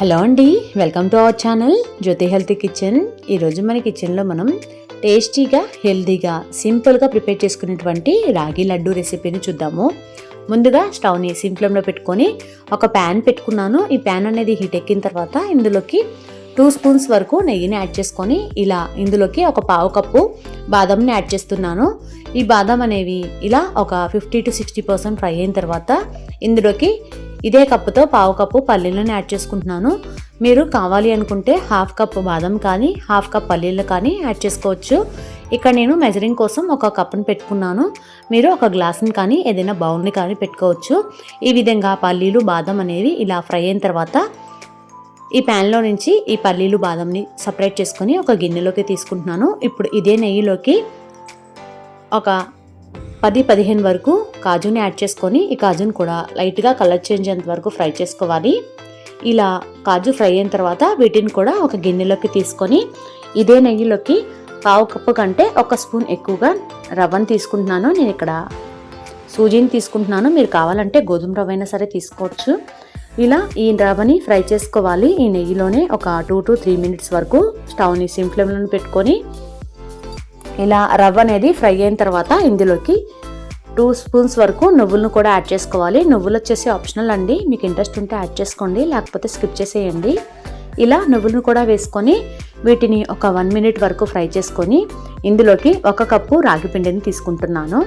Hello అండి welcome to our channel Jyothi healthy kitchen. ఈరోజు మన కిచెన్లో మనం టేస్టీగా హెల్తీగా సింపుల్గా ప్రిపేర్ చేసుకునేటువంటి రాగి లడ్డు రెసిపీని చూద్దాము. ముందుగా స్టవ్ని సింప్లంలో పెట్టుకొని ఒక ప్యాన్ పెట్టుకున్నాను. ఈ ప్యాన్ అనేది హీట్ ఎక్కిన తర్వాత ఇందులోకి టూ స్పూన్స్ వరకు నెయ్యిని యాడ్ చేసుకొని ఇలా ఇందులోకి ఒక పావు కప్పు బాదంని యాడ్ చేస్తున్నాను. ఈ బాదం అనేవి ఇలా ఒక fifty to sixty percent fry అయిన తర్వాత ఇందులోకి ఇదే కప్పుతో పావు కప్పు పల్లీలను యాడ్ చేసుకుంటున్నాను. మీరు కావాలి అనుకుంటే హాఫ్ కప్ బాదం కానీ హాఫ్ కప్ పల్లీలు కానీ యాడ్ చేసుకోవచ్చు. ఇక్కడ నేను మెజరింగ్ కోసం ఒక కప్పును పెట్టుకున్నాను. మీరు ఒక గ్లాస్ని కానీ ఏదైనా బౌల్ని కానీ పెట్టుకోవచ్చు. ఈ విధంగా పల్లీలు బాదం అనేవి ఇలా ఫ్రై అయిన తర్వాత ఈ ప్యాన్లో నుంచి ఈ పల్లీలు బాదంని సపరేట్ చేసుకొని ఒక గిన్నెలోకి తీసుకుంటున్నాను. ఇప్పుడు ఇదే నెయ్యిలోకి ఒక పది పదిహేను వరకు కాజుని యాడ్ చేసుకొని ఈ కాజుని కూడా లైట్గా కలర్ చేంజ్ అయ్యేంత వరకు ఫ్రై చేసుకోవాలి. ఇలా కాజు ఫ్రై అయిన తర్వాత వీటిని కూడా ఒక గిన్నెలోకి తీసుకొని ఇదే నెయ్యిలోకి పావు కప్పు కంటే ఒక స్పూన్ ఎక్కువగా రవ్వను తీసుకుంటున్నాను. నేను ఇక్కడ సూజీని తీసుకుంటున్నాను. మీరు కావాలంటే గోధుమ రవ్వ అయినా సరే తీసుకోవచ్చు. ఇలా ఈ రవ్వని ఫ్రై చేసుకోవాలి. ఈ నెయ్యిలోనే ఒక టూ టు త్రీ మినిట్స్ వరకు స్టవ్ని సిమ్ ఫ్లేమ్లో పెట్టుకొని ఇలా రవ్వ అనేది ఫ్రై అయిన తర్వాత ఇందులోకి టూ స్పూన్స్ వరకు నువ్వులను కూడా యాడ్ చేసుకోవాలి. నువ్వులు వచ్చేసి ఆప్షనల్ అండి. మీకు ఇంట్రెస్ట్ ఉంటే యాడ్ చేసుకోండి. లేకపోతే స్కిప్ చేసేయండి. ఇలా నువ్వులను కూడా వేసుకొని వీటిని ఒక వన్ మినిట్ వరకు ఫ్రై చేసుకొని ఇందులోకి ఒక కప్పు రాగి పిండిని తీసుకుంటున్నాను.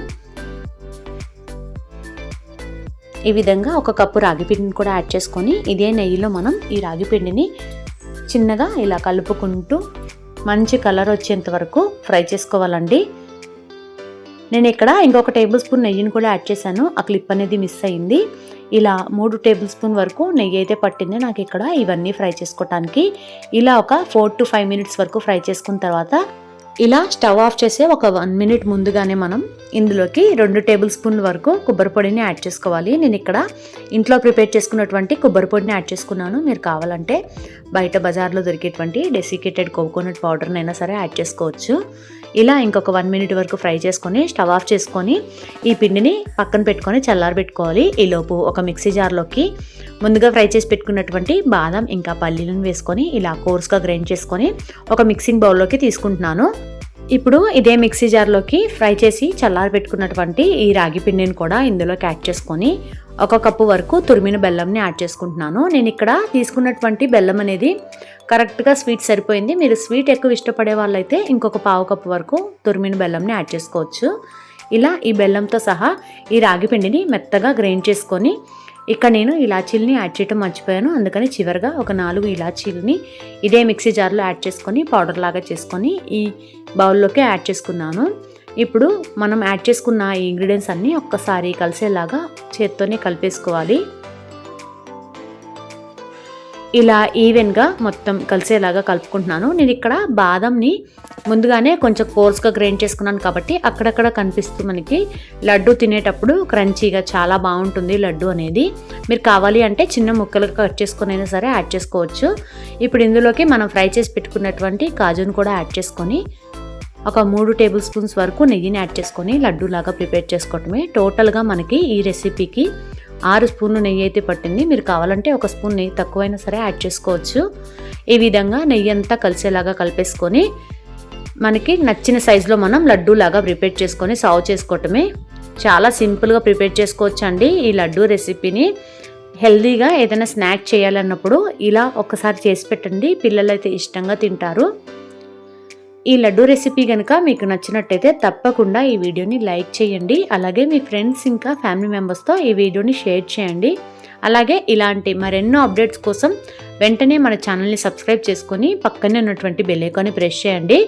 ఈ విధంగా ఒక కప్పు రాగి పిండిని కూడా యాడ్ చేసుకొని ఇదే నెయ్యిలో మనం ఈ రాగి పిండిని చిన్నగా ఇలా కలుపుకుంటూ మంచి కలర్ వచ్చేంత వరకు ఫ్రై చేసుకోవాలండి. నేను ఇక్కడ ఇంకొక టేబుల్ స్పూన్ నెయ్యిని కూడా యాడ్ చేశాను. ఆ క్లిప్ అనేది మిస్ అయింది. ఇలా మూడు టేబుల్ స్పూన్ వరకు నెయ్యి అయితే పట్టింది. నాకు ఇక్కడ ఇవన్నీ ఫ్రై చేసుకోవటానికి ఇలా ఒక ఫోర్ టు ఫైవ్ మినిట్స్ వరకు ఫ్రై చేసుకున్న తర్వాత ఇలా స్టవ్ ఆఫ్ చేసే ఒక వన్ మినిట్ ముందుగానే మనం ఇందులోకి రెండు టేబుల్ స్పూన్ల వరకు కొబ్బరి పొడిని యాడ్ చేసుకోవాలి. నేను ఇక్కడ ఇంట్లో ప్రిపేర్ చేసుకున్నటువంటి కొబ్బరి పొడిని యాడ్ చేసుకున్నాను. మీరు కావాలంటే బయట బజార్లో దొరికేటువంటి డెసికేటెడ్ కోకోనట్ పౌడర్నైనా సరే యాడ్ చేసుకోవచ్చు. ఇలా ఇంకొక వన్ మినిట్ వరకు ఫ్రై చేసుకొని స్టవ్ ఆఫ్ చేసుకొని ఈ పిండిని పక్కన పెట్టుకొని చల్లారబెట్టుకోవాలి ఈలోపు ఒక మిక్సీ జార్లోకి ముందుగా ఫ్రై చేసి పెట్టుకున్నటువంటి బాదం ఇంకా పల్లీలను వేసుకొని ఇలా కోర్స్గా గ్రైండ్ చేసుకొని ఒక మిక్సింగ్ బౌల్లోకి తీసుకుంటున్నాను. ఇప్పుడు ఇదే మిక్సీ జార్లోకి ఫ్రై చేసి చల్లారి పెట్టుకున్నటువంటి ఈ రాగి పిండిని కూడా ఇందులోకి యాడ్ చేసుకొని ఒక కప్పు వరకు తురిమిన బెల్లంని యాడ్ చేసుకుంటున్నాను. నేను ఇక్కడ తీసుకున్నటువంటి బెల్లం అనేది కరెక్ట్గా స్వీట్ సరిపోయింది. మీరు స్వీట్ ఎక్కువ ఇష్టపడే వాళ్ళైతే ఇంకొక పావు కప్పు వరకు తురిమిన బెల్లంని యాడ్ చేసుకోవచ్చు. ఇలా ఈ బెల్లంతో సహా ఈ రాగి పిండిని మెత్తగా గ్రైండ్ చేసుకొని ఇక్కడ నేను ఇలాచీలని యాడ్ చేయడం మర్చిపోయాను. అందుకని చివరిగా ఒక నాలుగు ఇలాచీలని ఇదే మిక్సీ జార్లో యాడ్ చేసుకొని పౌడర్ లాగా చేసుకొని ఈ బౌల్లోకి యాడ్ చేసుకున్నాను. ఇప్పుడు మనం యాడ్ చేసుకున్న ఈ ఇంగ్రీడియంట్స్ అన్నీ ఒక్కసారి కలిసేలాగా చేత్తోనే కలిపేసుకోవాలి. ఇలా ఈవెన్గా మొత్తం కలిసేలాగా కలుపుకుంటున్నాను. నేను ఇక్కడ బాదంని ముందుగానే కొంచెం కోర్స్గా గ్రైండ్ చేసుకున్నాను కాబట్టి అక్కడక్కడ కనిపిస్తూ మనకి లడ్డు తినేటప్పుడు క్రంచీగా చాలా బాగుంటుంది లడ్డు అనేది. మీరు కావాలి అంటే చిన్న ముక్కలుగా కట్ చేసుకునైనా సరే యాడ్ చేసుకోవచ్చు. ఇప్పుడు ఇందులోకి మనం ఫ్రై చేసి పెట్టుకున్నటువంటి కాజును కూడా యాడ్ చేసుకొని ఒక మూడు టేబుల్ స్పూన్స్ వరకు నెయ్యిని యాడ్ చేసుకొని లడ్డూలాగా ప్రిపేర్ చేసుకోవటమే. టోటల్గా మనకి ఈ రెసిపీకి ఆరు స్పూన్లు నెయ్యి అయితే పట్టింది. మీరు కావాలంటే ఒక స్పూన్ నెయ్యి తక్కువైనా సరే యాడ్ చేసుకోవచ్చు. ఈ విధంగా నెయ్యి అంతా కలిసేలాగా కలిపేసుకొని మనకి నచ్చిన సైజులో మనం లడ్డూలాగా ప్రిపేర్ చేసుకొని సర్వ్ చేసుకోవటమే. చాలా సింపుల్గా ప్రిపేర్ చేసుకోవచ్చు అండి ఈ లడ్డూ రెసిపీని. హెల్దీగా ఏదైనా స్నాక్ చేయాలన్నప్పుడు ఇలా ఒకసారి చేసి పెట్టండి. పిల్లలైతే ఇష్టంగా తింటారు. ఈ లడ్డు రెసిపీ కనుక మీకు నచ్చినట్టయితే తప్పకుండా ఈ వీడియోని లైక్ చేయండి. అలాగే మీ ఫ్రెండ్స్ ఇంకా ఫ్యామిలీ మెంబర్స్తో ఈ వీడియోని షేర్ చేయండి. అలాగే ఇలాంటి మరెన్నో అప్డేట్స్ కోసం వెంటనే మన ఛానల్ని సబ్స్క్రైబ్ చేసుకొని పక్కనే ఉన్నటువంటి బెల్ ఐకాన్ని ప్రెస్ చేయండి.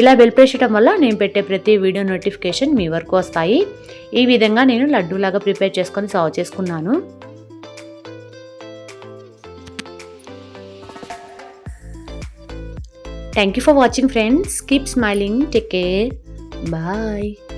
ఇలా బెల్ ప్రెస్ చేయడం వల్ల నేను పెట్టే ప్రతి వీడియో నోటిఫికేషన్ మీ వరకు వస్తాయి. ఈ విధంగా నేను లడ్డూలాగా ప్రిపేర్ చేసుకొని సర్వ్ చేసుకున్నాను. Thank you for watching friends. Keep smiling. Take care. Bye.